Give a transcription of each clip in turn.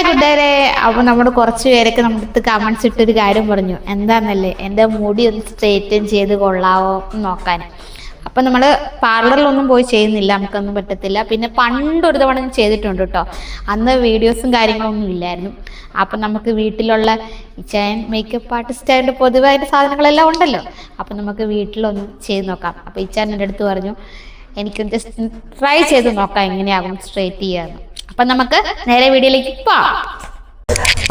Hi കൂട്ടുകാരെ അപ്പൊ നമ്മുടെ കുറച്ച് പേരൊക്കെ നമ്മുടെ അടുത്ത് കമന്റ്സ് ഇട്ടൊരു കാര്യം പറഞ്ഞു. എന്താണെന്നല്ലേ എന്റെ മുടി ഒന്ന് സ്ട്രേറ്റൻ ചെയ്ത് കൊള്ളാവോ എന്ന് നോക്കാൻ. അപ്പൊ നമ്മൾ പാർലറിലൊന്നും പോയി ചെയ്യുന്നില്ല നമുക്കൊന്നും പറ്റത്തില്ല. പിന്നെ പണ്ട് ഒരു തവണ ചെയ്തിട്ടുണ്ട് കേട്ടോ അന്ന് വീഡിയോസും കാര്യങ്ങളൊന്നും ഇല്ലായിരുന്നു. അപ്പൊ നമുക്ക് വീട്ടിലുള്ള ചാൻ മേക്കപ്പ് ആർട്ടിസ്റ്റ് ആയിട്ട് പൊതുവായിട്ട് സാധനങ്ങളെല്ലാം ഉണ്ടല്ലോ. അപ്പൊ നമുക്ക് വീട്ടിലൊന്ന് ചെയ്ത് നോക്കാം. അപ്പൊ ഇച്ചാൻ എന്റെ അടുത്ത് പറഞ്ഞു എനിക്കൊന്ന് ജസ്റ്റ് ട്രൈ ചെയ്ത് നോക്കാം എങ്ങനെയാകും സ്ട്രേറ്റ് ചെയ്യാന്ന്. അപ്പൊ നമുക്ക് നേരെ വീഡിയോയിലേക്ക് പോവാം.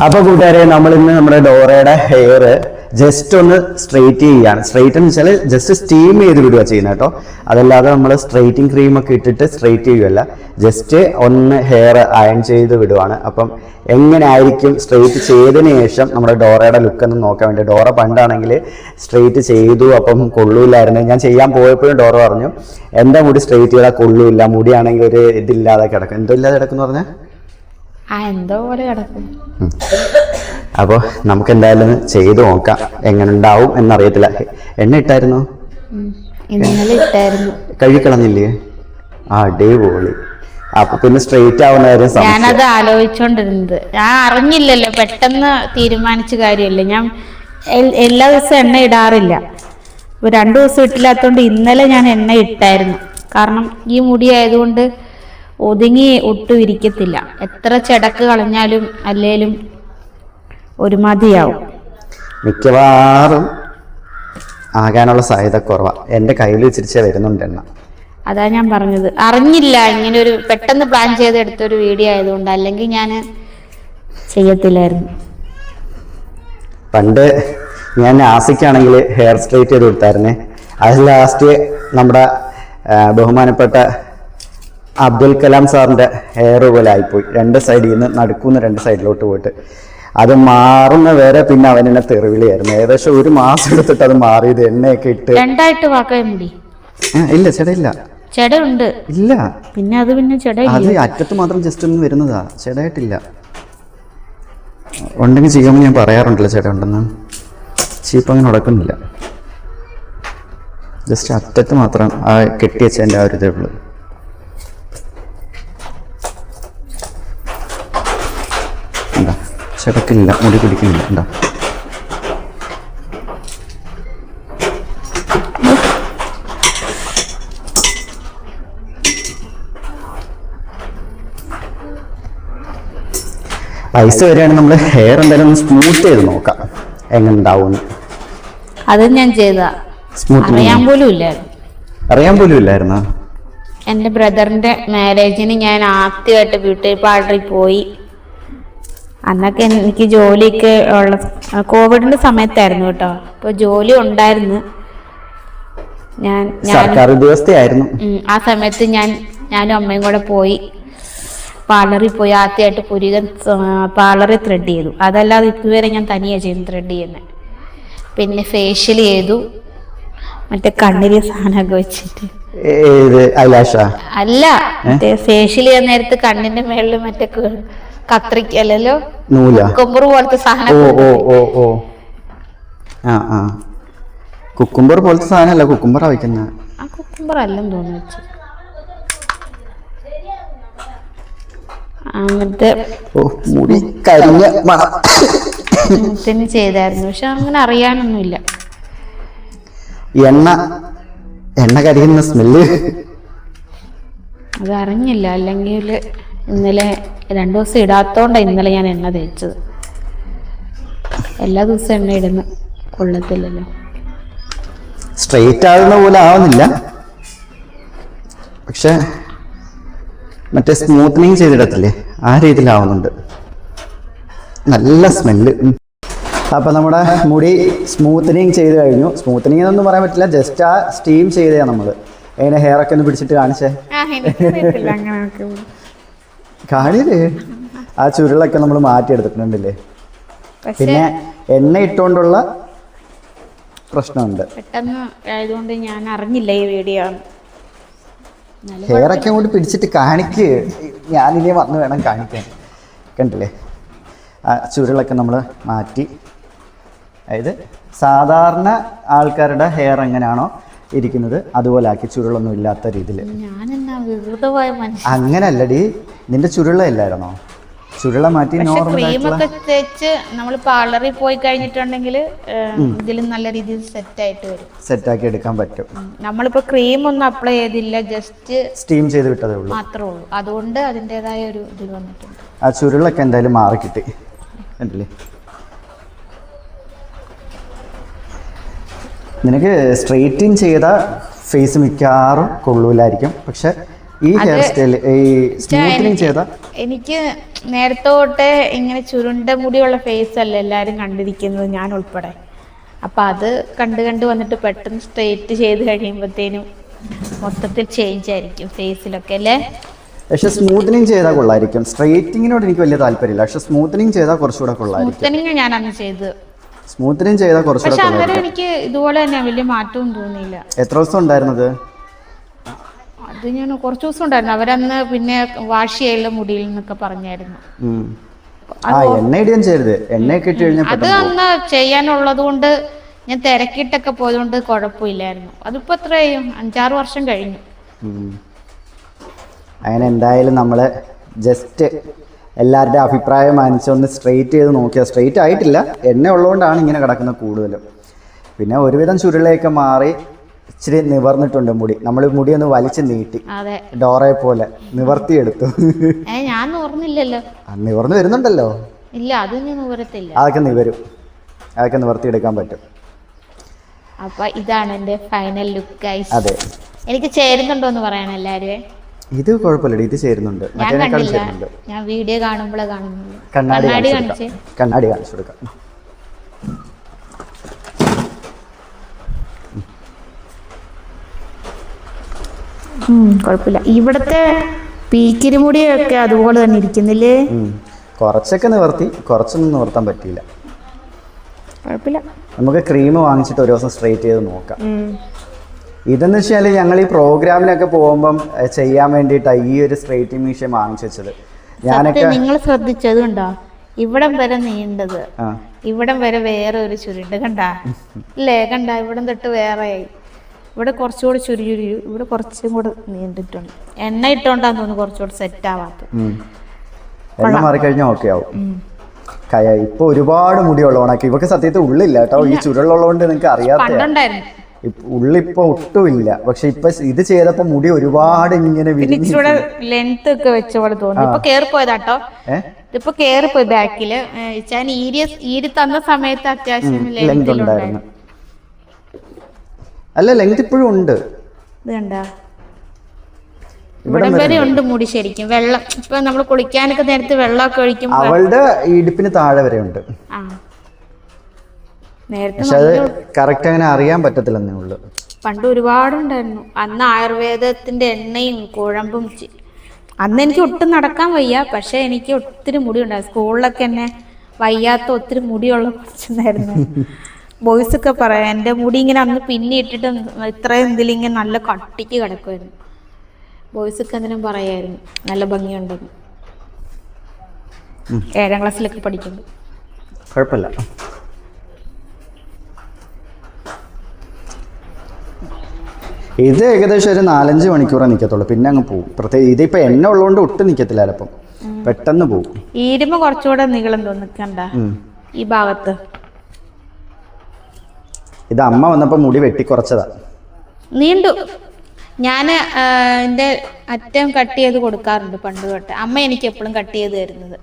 അപ്പൊ കൂട്ടുകാരെ നമ്മൾ ഇന്ന് നമ്മുടെ ഡോറയുടെ ഹെയർ ജസ്റ്റ് ഒന്ന് സ്ട്രെയിറ്റ് ചെയ്യുകയാണ് സ്ട്രെയിറ്റ് എന്ന് വെച്ചാൽ ജസ്റ്റ് സ്റ്റീം ചെയ്ത് വിടുക ചെയ്യുന്ന കേട്ടോ. അതല്ലാതെ നമ്മൾ സ്ട്രെയിറ്റിംഗ് ക്രീം ഒക്കെ ഇട്ടിട്ട് സ്ട്രെയിറ്റ് ചെയ്യുകയല്ല. ജസ്റ്റ് ഒന്ന് ഹെയർ അയൺ ചെയ്ത് വിടുവാണ്. അപ്പം എങ്ങനെ ആയിരിക്കും സ്ട്രെയിറ്റ് ചെയ്തതിന് ശേഷം നമ്മുടെ ഡോറയുടെ ലുക്ക് ഒന്ന് നോക്കാൻ വേണ്ടി. ഡോറ പണ്ടാണെങ്കിൽ സ്ട്രെയിറ്റ് ചെയ്തു അപ്പം കൊള്ളൂല്ലായിരുന്നു ഞാൻ ചെയ്യാൻ പോയപ്പോഴും ഡോറ പറഞ്ഞു എന്റെ മുടി സ്ട്രെയിറ്റ് ചെയ്താൽ കൊള്ളൂല്ല. മുടിയാണെങ്കിൽ ഒരു ഇതില്ലാതെ കിടക്കും. എന്തോ ഇല്ലാതെ കിടക്കും പറഞ്ഞാൽ ആ എന്തോ പോലെ കിടക്കും. അപ്പോൾ നമുക്ക് എന്തായാലും ചെയ്തു നോക്കാം. എങ്ങനെ ഉണ്ടാവും എന്നറിയത്തില്ല എണ്ണ ഇട്ടായിരുന്നു. കഴുകിക്കളഞ്ഞില്ലേ? ആ അടിപൊളി. അപ്പൊ പിന്നെ സ്ട്രെയിറ്റ് ആവുന്ന കാര്യം ഞാനത് ആലോചിച്ചോണ്ടിരുന്നത്. ഞാൻ അറിഞ്ഞില്ലല്ലോ പെട്ടെന്ന് തീരുമാനിച്ച കാര്യമല്ലേ. ഞാൻ എല്ലാ ദിവസവും എണ്ണ ഇടാറില്ല. ഇപ്പൊ രണ്ടു ദിവസം ഇട്ടില്ലാത്തോണ്ട് ഇന്നലെ ഞാൻ എണ്ണ ഇട്ടായിരുന്നു. കാരണം ഈ മുടി ആയതുകൊണ്ട് ഒതുങ്ങി ഒട്ടും ഇരിക്കത്തില്ല. എത്ര ചെടക്ക് കളഞ്ഞാലും അല്ലേലും ഒരുമാതിരിയാവും മിക്കവാറും ആകാനുള്ള സാധ്യത കുറവാണ് എന്റെ കയ്യിൽ വെച്ചിരിച്ചേ വരുന്നുണ്ട് എണ്ണ. അതാ ഞാൻ പറഞ്ഞത്. അറിഞ്ഞില്ല ഇങ്ങനെ ഒരു പെട്ടെന്ന് പ്ലാൻ ചെയ്തെടുത്ത ഒരു വീഡിയോ ആയതുകൊണ്ട്. അല്ലെങ്കിൽ ഞാൻ ചെയ്യത്തില്ലായിരുന്നു. പണ്ട് ഞാൻ ആസിക്കാണെങ്കിൽ ഹെയർ സ്ട്രൈറ്റ് ചെയ്ത് കൊടുത്തായിരുന്നേ. അത് ലാസ്റ്റ് നമ്മുടെ ബഹുമാനപ്പെട്ട അബ്ദുൽ കലാം സാറിന്റെ ഹെയർ പോലെ ആയിപ്പോയി. രണ്ട് സൈഡിൽ നിന്ന് നടക്കുന്ന രണ്ട് സൈഡിലോട്ട് പോയിട്ട്. അത് മാറുന്ന വരെ പിന്നെ അവൻ എന്നെ തെറിവിളിയായിരുന്നു. ഏകദേശം ഒരു മാസം എടുത്തിട്ട് അത് മാറിയത് എണ്ണയൊക്കെ ഇട്ട്. രണ്ടായിട്ട് വാക്കായ മുടി. ഇല്ല ചേട്ടാ ഇല്ല ഉണ്ട് ഇല്ല. പിന്നെ അത് പിന്നെ ചെട അത് അറ്റത്ത് മാത്രം ജസ്റ്റ് ഒന്ന് വരുന്നതാ. ചേടായിട്ടില്ല ഉണ്ടെങ്കിൽ ചെയ്യുമ്പോൾ ഞാൻ പറയാറുണ്ടല്ലോ ചേട്ടാ ഉണ്ടെന്ന് ചീപ്പ് അങ്ങനെ ഉടക്കുന്നില്ല. ജസ്റ്റ് അറ്റത്ത് മാത്രം ആ കെട്ടിയച്ചതിന്റെ ആ ഒരു ഇതേ ഉള്ളൂ. എന്താ മുടി പിടിക്കുന്നില്ല. എന്താ പൈസ വരികയാണെങ്കിൽ നമ്മൾ ഹെയർ എന്തായാലും ഒന്ന് സ്മൂത്ത് ചെയ്ത് നോക്കാം. എങ്ങനെ അത് ഞാൻ ചെയ്ത. സ്മൂത്ത് അറിയാൻ പോലും ഇല്ലായിരുന്നു. അറിയാൻ പോലും ഇല്ലായിരുന്നോ? എന്റെ ബ്രദറിന്റെ മാരേജിന് ഞാൻ ആദ്യമായിട്ട് ബ്യൂട്ടി പാർലറിൽ പോയി. അന്നൊക്കെ എനിക്ക് ജോലിയൊക്കെ ഉള്ള കോവിഡിന്റെ സമയത്തായിരുന്നു കേട്ടോ. അപ്പോൾ ജോലി ഉണ്ടായിരുന്നു. ഞാൻ സർക്കാർ ഉദ്യോഗസ്ഥയായിരുന്നു. ആ സമയത്ത് ഞാൻ ഞാനും അമ്മയും കൂടെ പോയി. പാർലറിൽ പോയി ആദ്യമായിട്ട് പുരികൻ പാർലറിൽ ത്രെഡ് ചെയ്തു. അതല്ലാതെ ഇതുവരെ ഞാൻ തനിയാണ് ചെയ്യുന്നത് ത്രെഡ് ചെയ്യുന്നത് പിന്നെ ഫേഷ്യൽ ചെയ്തു. മറ്റേ കണ്ണിലെ സാധനമൊക്കെ വെച്ചിട്ട്. അല്ല. മറ്റേ ഫേഷ്യൽ ചെയ്യാൻ നേരത്ത് കണ്ണിന്റെ മേളിൽ മറ്റേ ക- കുക്കുംബർ പോലത്തെ ഓ സാധനം ഓ ഓ ഓ ആ ആ. കുക്കുംബർ പോലത്തെ സാധനമല്ല കുക്കുംബർ വയ്ക്കുന്ന. ആ കുക്കുംബർ അല്ലെന്ന് തോന്നുന്നു വെച്ചു മുടി കരിഞ്ഞ ചെയ്തായിരുന്നു. പക്ഷെ അങ്ങനെ അറിയാനൊന്നുമില്ല. എണ്ണ എണ്ണ കരിയുന്ന സ്മെല്ല്. അത് അറിഞ്ഞില്ല അല്ലെങ്കിൽ ഇന്നലെ രണ്ട് ദിവസം ഇടാത്തോണ്ടാണ് ഇന്നലെ ഞാൻ എണ്ണ തേച്ചത്. എല്ലാ ദിവസവും എണ്ണ ഇടുന്ന കൊള്ളത്തില്ലല്ലോ. സ്ട്രെയിറ്റ് ആകുന്ന പോലെ ആവുന്നില്ല. പക്ഷെ മറ്റേ സ്മൂത്തനിങ് ചെയ്തിടത്തില്ലേ? ആ രീതിയിലാവുന്നുണ്ട്. നല്ല സ്മെല്ല് അപ്പം നമ്മുടെ മുടി സ്മൂത്തനിങ് ചെയ്ത് കഴിഞ്ഞു. സ്മൂത്തനിങ് എന്നൊന്നും പറയാൻ പറ്റില്ല. ജസ്റ്റ് ആ സ്റ്റീം ചെയ്തേ നമ്മൾ എങ്ങനെ ഹെയർ ഒക്കെ ഒന്ന് പിടിച്ചിട്ട് കാണിച്ചേ? കാണില്ലേ ആ ചുരുളൊക്കെ നമ്മൾ മാറ്റി എടുത്തിട്ടുണ്ടല്ലേ പിന്നെ എണ്ണ ഇട്ടുകൊണ്ടുള്ള പ്രശ്നമുണ്ട്. പെട്ടെന്ന് ആയതുകൊണ്ട് ഞാൻ അറിഞ്ഞില്ല ഈ വീഡിയോ. ഹെയർ അങ്ങോട്ട് പിടിച്ചിട്ട് കാണിക്ക്. ഞാനിനി വന്ന് വേണം കാണിക്കാൻ. കണ്ടില്ലേ? ആ ചുരുളൊക്കെ നമ്മൾ മാറ്റി. അതായത് സാധാരണ ആൾക്കാരുടെ ഹെയർ എങ്ങനെയാണോ ഇരിക്കുന്നത്. അതുപോലെ ആക്കി ചുരുളൊന്നും ഇല്ലാത്ത രീതിയിൽ. അങ്ങനല്ലടി നിന്റെ ചുരുള ഇല്ലായിരുന്നോ? ചുരുള മാറ്റി ക്രീമൊക്കെ തേച്ച് നമ്മൾ പാർലറിൽ പോയി കഴിഞ്ഞിട്ടുണ്ടെങ്കിൽ ഇതിലും നല്ല രീതിയിൽ സെറ്റ് ആയിട്ട് വരും. സെറ്റ് ആക്കി എടുക്കാൻ പറ്റും. നമ്മളിപ്പോ ക്രീം ഒന്നും അപ്ലൈ ചെയ്തില്ല ജസ്റ്റ് സ്റ്റീം ചെയ്ത് വിട്ടതേ ഉള്ളൂ. മാത്രമേ ഉള്ളൂ. അതുകൊണ്ട് അതിന്റെതായ ഒരു ഇത് വന്നിട്ടുണ്ട്. ആ ചുരുളൊക്കെ എന്തായാലും മാറി കിട്ടി കണ്ടില്ലേ? നിനക്ക് സ്ട്രെയിറ്റിൻ ചെയ്ത ഫേസ് മിക്കവാറും കൊള്ളൂലായിരിക്കും. പക്ഷെ ഈ ഹെയർ സ്റ്റൈൽ ഈ സ്മൂത്തനിങ് ചെയ്ത എനിക്ക് നേരത്തെ തൊട്ടേ ഇങ്ങനെ ചുരുണ്ട മുടിയുള്ള ഫേസ് അല്ല എല്ലാവരും കണ്ടിരിക്കുന്നത് ഞാൻ ഉൾപ്പെടെ. അപ്പൊ അത് കണ്ട് കണ്ട് വന്നിട്ട് പെട്ടെന്ന് സ്ട്രെയിറ്റ് ചെയ്ത് കഴിയുമ്പോഴത്തേനും മൊത്തത്തിൽ ചേഞ്ച് ആയിരിക്കും ഫേസിലൊക്കെ അല്ലേ? പക്ഷെ സ്മൂത്തനിങ് ചെയ്താൽ കൊള്ളായിരിക്കും. സ്ട്രെയിറ്റിങ്ങിനോട് എനിക്ക് വലിയ താല്പര്യമില്ല. പക്ഷെ സ്മൂത്തനിങ് ചെയ്താൽ കുറച്ചുകൂടെ കൊള്ളായിരിക്കും. ഞാൻ അന്ന് ചെയ്ത് സ്മൂത്തനിങ് ചെയ്താൽ കുറച്ച് പക്ഷെ അന്നേരം എനിക്ക് ഇതുപോലെ തന്നെ വലിയ മാറ്റവും തോന്നിയില്ല. എത്ര ദിവസം ഉണ്ടായിരുന്നത്? അത് ഞാൻ കുറച്ച് ദിവസം ഉണ്ടായിരുന്നു. അവരന്ന് പിന്നെ വാഷ് ചെയ്യലും മുടിയിൽ നിന്നൊക്കെ പറഞ്ഞായിരുന്നു. ഉം. ആ എണ്ണ ഇടുകയും ചെയ്യരുത് എണ്ണയൊക്കെ ഇട്ട് കഴിഞ്ഞാൽ അത് അന്ന് ചെയ്യാനുള്ളത് കൊണ്ട് ഞാൻ തിരക്കിട്ടൊക്കെ പോയതുകൊണ്ട് കുഴപ്പമില്ലായിരുന്നു. അതിപ്പോ എത്രയും അഞ്ചാറ് വർഷം കഴിഞ്ഞു. ഉം. അങ്ങനെ എന്തായാലും നമ്മൾ ജസ്റ്റ് എല്ലാവരുടെ അഭിപ്രായം മാനിച്ച് ഒന്ന് സ്ട്രെയിറ്റ് ചെയ്ത് നോക്കിയാൽ സ്ട്രെയിറ്റ് ആയിട്ടില്ല. എണ്ണ ഉള്ളതുകൊണ്ടാണ് ഇങ്ങനെ കിടക്കുന്നത് കൂടുതലും. പിന്നെ ഒരുവിധം ചുരുളയൊക്കെ മാറി ഇച്ചിരി നിവർന്നിട്ടുണ്ട് മുടി. നമ്മൾ മുടി ഒന്ന് വലിച്ചു നീട്ടി. ഡോറയെ പോലെ നിവർത്തിയെടുത്തു. ഞാൻ ഓർന്നില്ലല്ലോ ആ, നിവർന്ന് വരുന്നുണ്ടല്ലോ. ഇല്ല നിവർത്തില്ല. അതൊക്കെ നിവരും. അതൊക്കെ നിവർത്തിയെടുക്കാൻ പറ്റും. അപ്പൊ ഇതാണ് എന്റെ ഫൈനൽ ലുക്ക് അതെ. എനിക്ക് ചേരുന്നുണ്ടോ എന്ന് പറയണം എല്ലാരും ഇത് കുഴപ്പമില്ല ഇത് ചേരുന്നുണ്ട്. മറ്റേനേക്കാൾ ചേരുന്നുണ്ട്. ഞാൻ വീഡിയോ കാണുമ്പോഴേ കാണുന്നുള്ളൂ കണ്ണാടി കാണിച്ചു കണ്ണാടി കാണിച്ചു കൊടുക്കാം. കുഴപ്പമില്ല. ഇവിടത്തെ പീക്കിരിമുടിയൊക്കെ അതുപോലെ തന്നെ ഇരിക്കുന്നില്ലേ. കുറച്ചൊക്കെ നിവർത്തി കുറച്ചൊന്നും നിവർത്താൻ പറ്റിയില്ല. കുഴപ്പമില്ല. നമുക്ക് ക്രീം വാങ്ങിച്ചിട്ട് ഒരു ദിവസം സ്ട്രെയിറ്റ് ചെയ്ത് നോക്കാം. ഇതെന്ന് വെച്ചാൽ ഞങ്ങൾ ഈ പ്രോഗ്രാമിനൊക്കെ പോകുമ്പം ചെയ്യാൻ വേണ്ടിയിട്ടാണ് ഈ ഒരു സ്ട്രേറ്റിംഗ് മെഷീൻ വാങ്ങിച്ചു വെച്ചത്. ഞാനൊക്കെ നിങ്ങൾ ശ്രദ്ധിച്ചതുണ്ടോ? ഇവിടം വരെ നീണ്ടത്. ഇവിടം വരെ വേറെ ഒരു ചുരുണ്ട് കണ്ട? ഇല്ലേ? കണ്ട? ഇവിടം തൊട്ട് വേറെയായി. ഇവിടെ കുറച്ചുകൂടി ചുരു ചുരു ഇവിടെ കുറച്ചും കൂടെ നീണ്ടിട്ടുണ്ട്. എണ്ണ ഇട്ടോണ്ടാന്ന് തോന്നുന്നു കുറച്ചുകൂടി സെറ്റ് ആവാത്തത്. എണ്ണ മാറിക്കഴിഞ്ഞാൽ ഓക്കെ ആവും. ഇപ്പൊ ഒരുപാട് മുടി ഉണക്കി ഇവക്ക് സത്യത്തിൽ ഉള്ളില്ല കേട്ടോ. ഈ ചുരുളുള്ളതുകൊണ്ട് നിങ്ങൾക്ക് അറിയാത്ത ഉള്ളിപ്പോ ഒട്ടുമില്ല. പക്ഷെ ഇപ്പൊ ഇത് ചെയ്തപ്പോ മുടി ഒരുപാട് ഇങ്ങനെ ഇച്ചിരൂടെ ലെങ്ത് ഒക്കെ വെച്ച പോലെ തോന്നി. ഇപ്പൊ കേറിപ്പോയതാട്ടോ. ഇതിപ്പോ കേറിപ്പോയി ബാക്കിൽ ഞാൻ ഈരി ഈരി തന്ന സമയത്ത് അത്യാവശ്യം ലെങ്ത് ഉണ്ടായിരുന്നു. അല്ല ലെങ്ത് ഇപ്പോഴും ഉണ്ട്. ഇത് കണ്ട? ഇവിടം വരെ ഉണ്ട് മുടി ശരിക്കും. വെള്ളം ഇപ്പൊ നമ്മൾ കുളിക്കാനൊക്കെ നേരത്തെ വെള്ളമൊക്കെ ഒഴിക്കുമ്പോ അവളുടെ ഇടുപ്പിന് താഴെ വരെ ഉണ്ട്. ആ. പക്ഷെ അത് കറക്റ്റ് അങ്ങനെ അറിയാൻ പറ്റത്തില്ലെന്നേ ഉള്ളു. പണ്ട് ഒരുപാടുണ്ടായിരുന്നു. അന്ന് ആയുർവേദത്തിന്റെ എണ്ണയും കുഴമ്പും അന്ന് എനിക്ക് ഒട്ടും നടക്കാൻ വയ്യ. പക്ഷെ എനിക്ക് ഒത്തിരി മുടി ഉണ്ടായിരുന്നു സ്കൂളിലൊക്കെ എന്നെ വയ്യാത്ത ഒത്തിരി മുടിയുള്ള കുറച്ചുണ്ടായിരുന്നു ബോയ്സ് ഒക്കെ പറയാം എന്റെ മുടി ഇങ്ങനെ അന്ന് പിന്നെ ഇട്ടിട്ട് ഇത്രയും ഇതിലിങ്ങനെ നല്ല കട്ടിക്ക് കിടക്കുമായിരുന്നു ബോയ്സ് ഒക്കെ എന്തിനും പറയായിരുന്നു നല്ല ഭംഗിയുണ്ടെന്ന്. ഏഴാം ക്ലാസ്സിലൊക്കെ പഠിക്കുന്നു കുഴപ്പമില്ല. ഇത് ഏകദേശം ഒരു നാലഞ്ച് മണിക്കൂറേ നിൽക്കത്തുള്ളൂ പിന്നെ അങ്ങ് പോകും പ്രത്യേകിച്ച് ഇതിപ്പോ എണ്ണ ഉള്ളതുകൊണ്ട് ഒട്ടും നിൽക്കത്തില്ല ചിലപ്പം. പെട്ടെന്ന് പോകും ഈരുമ്പ കുറച്ചുകൂടെ നീളം തോന്നിക്കണ്ട. ഈ ഭാഗത്ത്. ഇത് അമ്മ വന്നപ്പോ മുടി വെട്ടി കുറച്ചതാ. നീണ്ടു. ഞാൻ എന്റെ അറ്റം കട്ട് ചെയ്ത് കൊടുക്കാറുണ്ട് പണ്ട് തൊട്ട്. അമ്മ എനിക്ക് എപ്പോഴും കട്ട് ചെയ്ത് തരുന്നത്.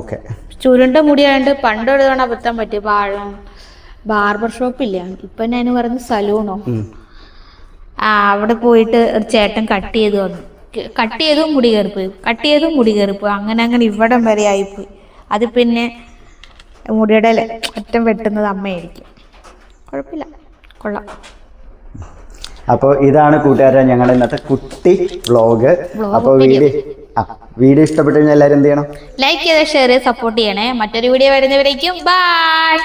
ഓക്കെ. ചുരുണ്ട മുടിയായിട്ട് പണ്ട് ഒരു തവണ അബദ്ധം പറ്റി ബാർബർ ഷോപ്പില്ല? ഇപ്പൊ ഞാൻ പറഞ്ഞു സലൂണോ? ആ അവിടെ പോയിട്ട് ഒരു ചേട്ടൻ കട്ട് ചെയ്ത് വന്നു. കട്ട് ചെയ്തും മുടി കയറിപ്പോയി. കട്ട് ചെയ്തും മുടി കയറിപ്പോയി. അങ്ങനെ അങ്ങനെ ഇവിടം വരെ ആയിപ്പോയി. അത് പിന്നെ മുടിയുടെ ഒറ്റം അറ്റം വെട്ടുന്നത് അമ്മയായിരിക്കും. കുഴപ്പമില്ല. കൊള്ളാം. അപ്പോൾ ഇതാണ് കൂട്ടുകാരെ ഞങ്ങളുടെ ഇന്നത്തെ കുട്ടി വ്ലോഗ് അപ്പോൾ വീഡിയോ ആ വീഡിയോ ഇഷ്ടപ്പെട്ടു കഴിഞ്ഞാൽ എല്ലാവരും എന്ത് ചെയ്യണം? ലൈക്ക് ചെയ്ത് ഷെയർ ചെയ്ത് സപ്പോർട്ട് ചെയ്യണേ. മറ്റൊരു വീഡിയോ വരുന്നവരേക്കും. ബൈ